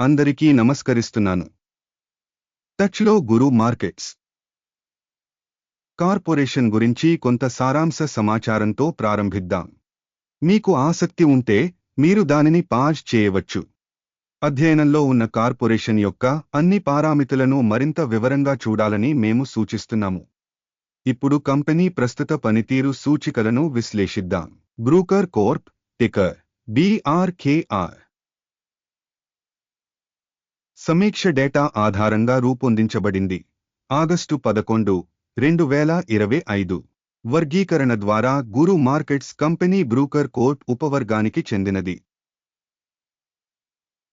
అందరికీ నమస్కరిస్తున్నాను. టచ్లో గురు మార్కెట్స్. కార్పొరేషన్ గురించి కొంత సారాంశ సమాచారంతో ప్రారంభిద్దాం. మీకు ఆసక్తి ఉంటే మీరు దానిని పాజ్ చేయవచ్చు. అధ్యయనంలో ఉన్న కార్పొరేషన్ యొక్క అన్ని పారామితులను మరింత వివరంగా చూడాలని మేము సూచిస్తున్నాము. ఇప్పుడు కంపెనీ ప్రస్తుత పనితీరు సూచికలను విశ్లేషిద్దాం. Bruker Corp ticker BRKR. సమీక్ష డేటా ఆధారంగా రూపొందించబడింది. ఆగస్టు పదకొండు రెండు వేల ఇరవై ఐదు. వర్గీకరణ ద్వారా గురు మార్కెట్స్ కంపెనీ బ్రూకర్ కోర్ట్ ఉపవర్గానికి చెందినది.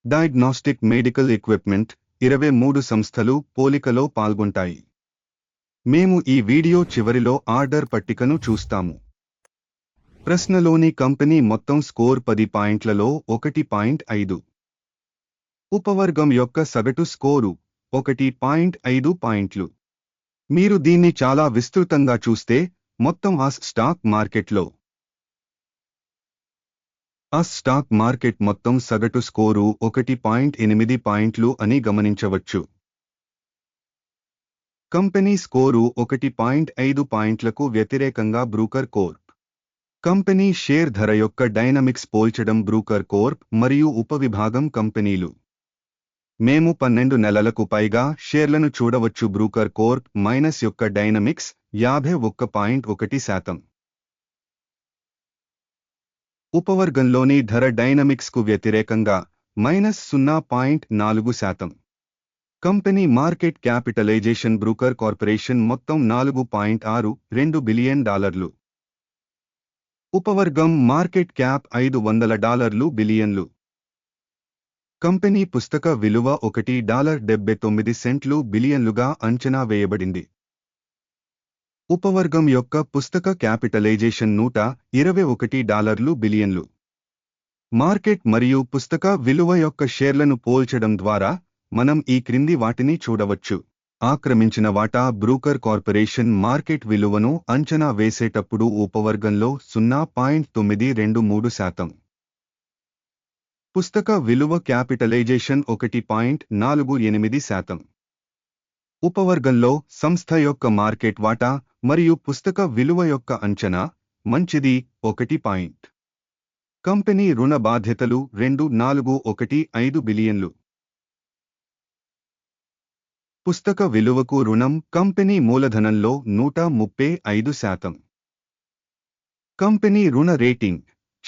డయాగ్నోస్టిక్ మెడికల్ ఎక్విప్మెంట్ ఇరవై మూడు సంస్థలు పోలికలో పాల్గొంటాయి. మేము ఈ వీడియో చివరిలో ఆర్డర్ పట్టికను చూస్తాము. ప్రశ్నలోని కంపెనీ మొత్తం స్కోర్ పది పాయింట్లలో ఒకటి పాయింట్ ఐదు. ఉపవర్గం యొక్క సగటు స్కోరు ఒకటి పాయింట్ ఐదు పాయింట్లు. మీరు దీన్ని చాలా విస్తృతంగా చూస్తే మొత్తం ఆస్ స్టాక్ మార్కెట్లో. ఆస్ స్టాక్ మార్కెట్ మొత్తం సగటు స్కోరు ఒకటి పాయింట్ ఎనిమిది పాయింట్లు అని గమనించవచ్చు. కంపెనీ స్కోరు ఒకటి పాయింట్ ఐదు పాయింట్లకు వ్యతిరేకంగా బ్రూకర్ కోర్ప్. కంపెనీ షేర్ ధర యొక్క డైనమిక్స్ పోల్చడం బ్రూకర్ కోర్ప్ మరియు ఉపవిభాగం కంపెనీలు. మేము పన్నెండు నెలలకు పైగా షేర్లను చూడవచ్చు. బ్రూకర్ కోర్ప్ మైనస్ యొక్క డైనమిక్స్ యాభై ఒక్క పాయింట్ ఒకటి శాతం. ఉపవర్గంలోని ధర డైనమిక్స్కు వ్యతిరేకంగా మైనస్ సున్నా పాయింట్ నాలుగు శాతం. Company market capitalisation Bruker corporation మొత్తం నాలుగు పాయింట్ ఆరు రెండు బిలియన్ డాలర్లు. ఉపవర్గం మార్కెట్ క్యాప్ ఐదు వందల డాలర్లు బిలియన్లు. కంపెనీ పుస్తక విలువ ఒకటి డాలర్ డెబ్బై తొమ్మిది సెంట్లు బిలియన్లుగా అంచనా వేయబడింది. ఉపవర్గం యొక్క పుస్తక క్యాపిటలైజేషన్ నూట ఇరవై ఒకటి డాలర్లు బిలియన్లు. మార్కెట్ మరియు పుస్తక విలువ యొక్క షేర్లను పోల్చడం ద్వారా మనం ఈ క్రింది వాటిని చూడవచ్చు. ఆక్రమించిన వాటా బ్రూకర్ కార్పొరేషన్ మార్కెట్ విలువను అంచనా వేసేటప్పుడు ఉపవర్గంలో సున్నా పాయింట్ తొమ్మిది రెండు మూడు శాతం. పుస్తక విలువ క్యాపిటలైజేషన్ ఒకటి పాయింట్ నాలుగు ఎనిమిది శాతం. ఉపవర్గంలో సంస్థ యొక్క మార్కెట్ వాటా మరియు పుస్తక విలువ యొక్క అంచనా మంచిది ఒకటి పాయింట్. కంపెనీ రుణ బాధ్యతలు రెండు నాలుగు ఒకటి ఐదు బిలియన్లు. పుస్తక విలువకు రుణం కంపెనీ మూలధనంలో నూట ముప్పై ఐదు శాతం. కంపెనీ రుణ రేటింగ్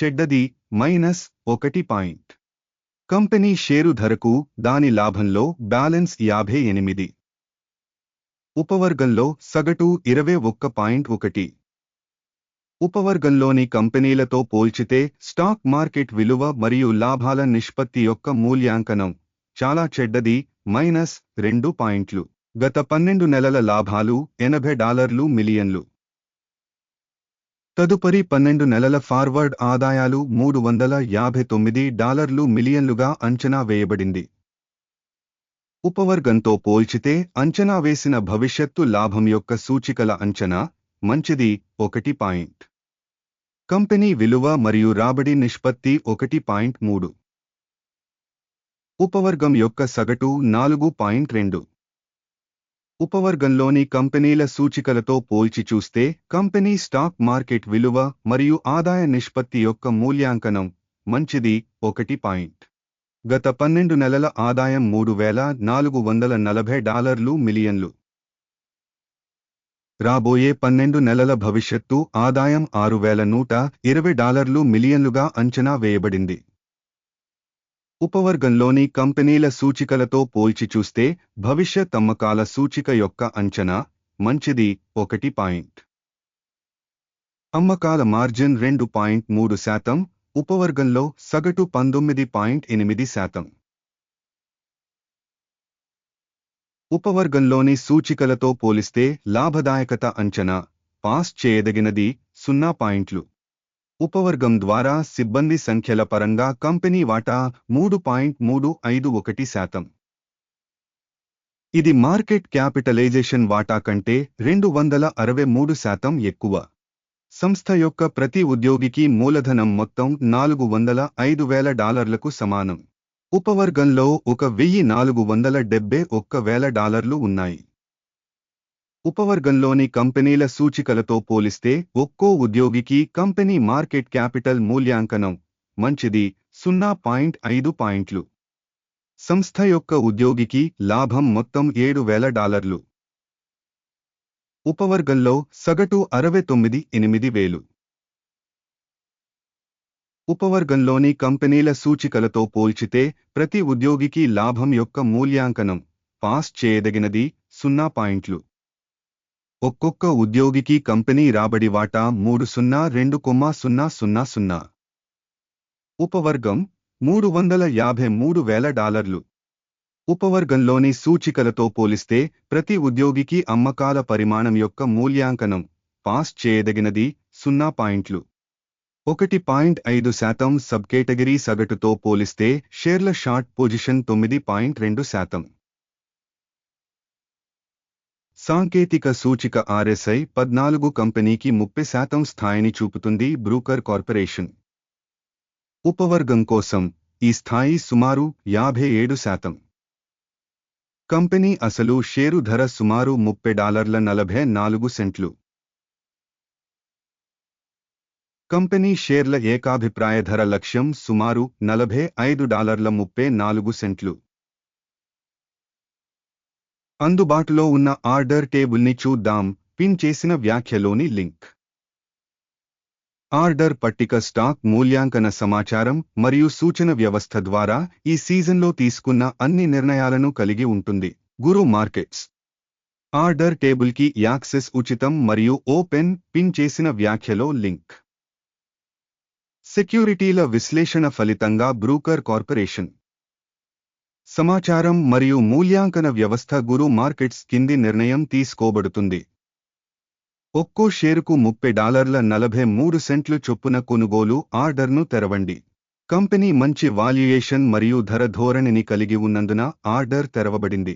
చెడ్డది మైనస్ ఒకటి పాయింట్. కంపెనీ షేరు ధరకు దాని లాభంలో బ్యాలెన్స్ యాభై ఎనిమిది. ఉపవర్గంలో సగటు ఇరవై ఒక్క పాయింట్ ఒకటి. ఉపవర్గంలోని కంపెనీలతో పోల్చితే స్టాక్ మార్కెట్ విలువ మరియు లాభాల నిష్పత్తి యొక్క మూల్యాంకనం చాలా చెడ్డది మైనస్ రెండు పాయింట్లు. గత పన్నెండు నెలల లాభాలు ఎనభై డాలర్లు మిలియన్లు. తదుపరి పన్నెండు నెలల ఫార్వర్డ్ ఆదాయాలు మూడు వందల యాభై తొమ్మిది డాలర్లు మిలియన్లుగా అంచనా వేయబడింది. ఉపవర్గంతో పోల్చితే అంచనా వేసిన భవిష్యత్తు లాభం యొక్క సూచికల అంచనా మంచిది ఒకటి పాయింట్. కంపెనీ విలువ మరియు రాబడి నిష్పత్తి ఒకటి పాయింట్ మూడు. ఉపవర్గం యొక్క సగటు నాలుగు పాయింట్ రెండు. ఉపవర్గంలోని కంపెనీల సూచికలతో పోల్చి చూస్తే కంపెనీ స్టాక్ మార్కెట్ విలువ మరియు ఆదాయ నిష్పత్తి యొక్క మూల్యాంకనం మంచిది ఒకటి పాయింట్. గత పన్నెండు నెలల ఆదాయం మూడు వేల నాలుగు వందల నలభై డాలర్లు మిలియన్లు. రాబోయే పన్నెండు నెలల భవిష్యత్తు ఆదాయం ఆరు వేల నూట ఇరవై డాలర్లు మిలియన్లుగా అంచనా వేయబడింది. ఉపవర్గంలోని కంపెనీల సూచికలతో పోల్చి చూస్తే భవిష్యత్ అమ్మకాల సూచిక యొక్క అంచనా మంచిది ఒకటి పాయింట్. అమ్మకాల మార్జిన్ రెండు పాయింట్ మూడు శాతం ఉపవర్గంలో సగటు పంతొమ్మిది పాయింట్ ఎనిమిది శాతం. ఉపవర్గంలోని సూచికలతో పోలిస్తే లాభదాయకత అంచనా పాస్ చేయదగినది సున్నా పాయింట్లు. ఉపవర్గం ద్వారా సిబ్బంది సంఖ్యల పరంగా కంపెనీ వాటా మూడు పాయింట్ మూడు ఐదు ఒకటి శాతం. ఇది మార్కెట్ క్యాపిటలైజేషన్ వాటా కంటే రెండు వందల అరవై మూడు శాతం ఎక్కువ. సంస్థ యొక్క ప్రతి ఉద్యోగికి మూలధనం మొత్తం నాలుగు వందల ఐదు వేల డాలర్లకు సమానం. ఉపవర్గంలో ఒక వెయ్యి నాలుగు వందల డెబ్బై ఒక్క వేల డాలర్లు ఉన్నాయి. ఉపవర్గంలోని కంపెనీల సూచికలతో పోలిస్తే ఒక్కో ఉద్యోగికి కంపెనీ మార్కెట్ క్యాపిటల్ మూల్యాంకనం మంచిది సున్నా పాయింట్ ఐదు పాయింట్లు. సంస్థ యొక్క ఉద్యోగికి లాభం మొత్తం ఏడు వేల డాలర్లు. ఉపవర్గంలో సగటు అరవై తొమ్మిది ఎనిమిది వేలు. ఉపవర్గంలోని కంపెనీల సూచికలతో పోల్చితే ప్రతి ఉద్యోగికి లాభం యొక్క మూల్యాంకనం పాస్ చేయదగినది సున్నా పాయింట్లు. ఒక్కొక్క ఉద్యోగికి కంపెనీ రాబడి వాటా మూడు సున్నా రెండు కొమ్మ సున్నా సున్నా సున్నా. ఉపవర్గం మూడు వందల యాభై మూడు వేల డాలర్లు. ఉపవర్గంలోని సూచికలతో పోలిస్తే ప్రతి ఉద్యోగికి అమ్మకాల పరిమాణం యొక్క మూల్యాంకనం పాస్ చేయదగినది సున్నా పాయింట్లు. ఒకటి పాయింట్ ఐదు శాతం సబ్ కేటగిరీ సగటుతో పోలిస్తే షేర్ల షార్ట్ పొజిషన్ తొమ్మిది పాయింట్ రెండు శాతం. సాంకేతిక సూచిక ఆర్ఎస్ఐ పద్నాలుగు కంపెనీకి ముప్పై శాతం స్థాయిని చూపుతుంది బ్రూకర్ కార్పొరేషన్. ఉపవర్గం కోసం ఈ స్థాయి సుమారు యాభై ఏడు శాతం. కంపెనీ అసలు షేరు ధర సుమారు ముప్పై డాలర్ల నలభై నాలుగు సెంట్లు. కంపెనీ షేర్ల ఏకాభిప్రాయ ధర లక్ష్యం సుమారు నలభై ఐదు డాలర్ల ముప్పై నాలుగు సెంట్లు. అందుబాటులో ఉన్న ఆర్డర్ టేబుల్ని చూద్దాం. పిన్ చేసిన వ్యాఖ్యలోని లింక్. ఆర్డర్ పట్టిక స్టాక్ మూల్యాంకన సమాచారం మరియు సూచన వ్యవస్థ ద్వారా ఈ సీజన్లో తీసుకున్న అన్ని నిర్ణయాలను కలిగి ఉంటుంది. గురు మార్కెట్స్. ఆర్డర్ టేబుల్కి యాక్సెస్ ఉచితం మరియు ఓపెన్ పిన్ చేసిన వ్యాఖ్యలో లింక్. సెక్యూరిటీల విశ్లేషణ ఫలితంగా బ్రూకర్ కార్పొరేషన్. సమాచారం మరియు మూల్యాంకన వ్యవస్థ గురు మార్కెట్స్ కింది నిర్ణయం తీసుకోబడుతుంది. ఒక్కో షేరుకు ముప్పై డాలర్ల నలభై మూడు సెంట్లు చొప్పున కొనుగోలు ఆర్డర్ను తెరవండి. కంపెనీ మంచి వాల్యుయేషన్ మరియు ధర ధోరణిని కలిగి ఉన్నందున ఆర్డర్ తెరవబడింది.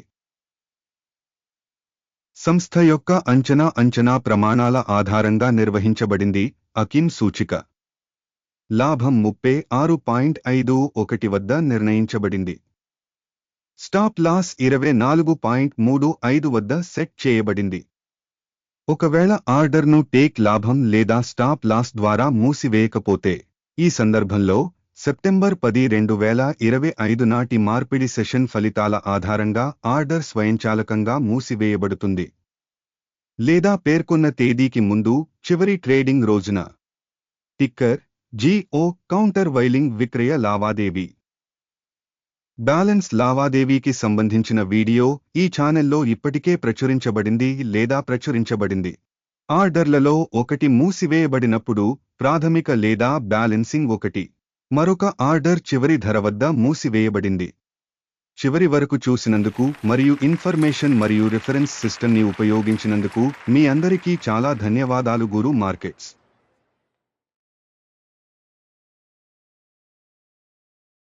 సంస్థ యొక్క అంచనా అంచనా ప్రమాణాల ఆధారంగా నిర్వహించబడింది అకిన్ సూచిక. లాభం ముప్పై ఆరు పాయింట్ ఐదు ఒకటి వద్ద నిర్ణయించబడింది. స్టాప్ లాస్ ఇరవై నాలుగు పాయింట్ మూడు ఐదు వద్ద సెట్ చేయబడింది. ఒకవేళ ఆర్డర్ను టేక్ లాభం లేదా స్టాప్ లాస్ ద్వారా మూసివేయకపోతే ఈ సందర్భంలో సెప్టెంబర్ పది రెండు వేల ఇరవై ఐదు నాటి మార్పిడి సెషన్ ఫలితాల ఆధారంగా ఆర్డర్ స్వయంచాలకంగా మూసివేయబడుతుంది. లేదా పేర్కొన్న తేదీకి ముందు చివరి ట్రేడింగ్ రోజున. టిక్కర్ జీఓ కౌంటర్ వైలింగ్ విక్రయ లావాదేవీ. బ్యాలెన్స్ లావాదేవీకి సంబంధించిన వీడియో ఈ ఛానెల్లో ఇప్పటికే ప్రచురించబడింది లేదా ప్రచురించబడింది. ఆర్డర్లలో ఒకటి మూసివేయబడినప్పుడు ప్రాథమిక లేదా బ్యాలెన్సింగ్ ఒకటి. మరొక ఆర్డర్ చివరి ధర వద్ద మూసివేయబడింది. చివరి వరకు చూసినందుకు మరియు ఇన్ఫర్మేషన్ మరియు రిఫరెన్స్ సిస్టమ్ని ఉపయోగించినందుకు మీ అందరికీ చాలా ధన్యవాదాలు గురు మార్కెట్స్.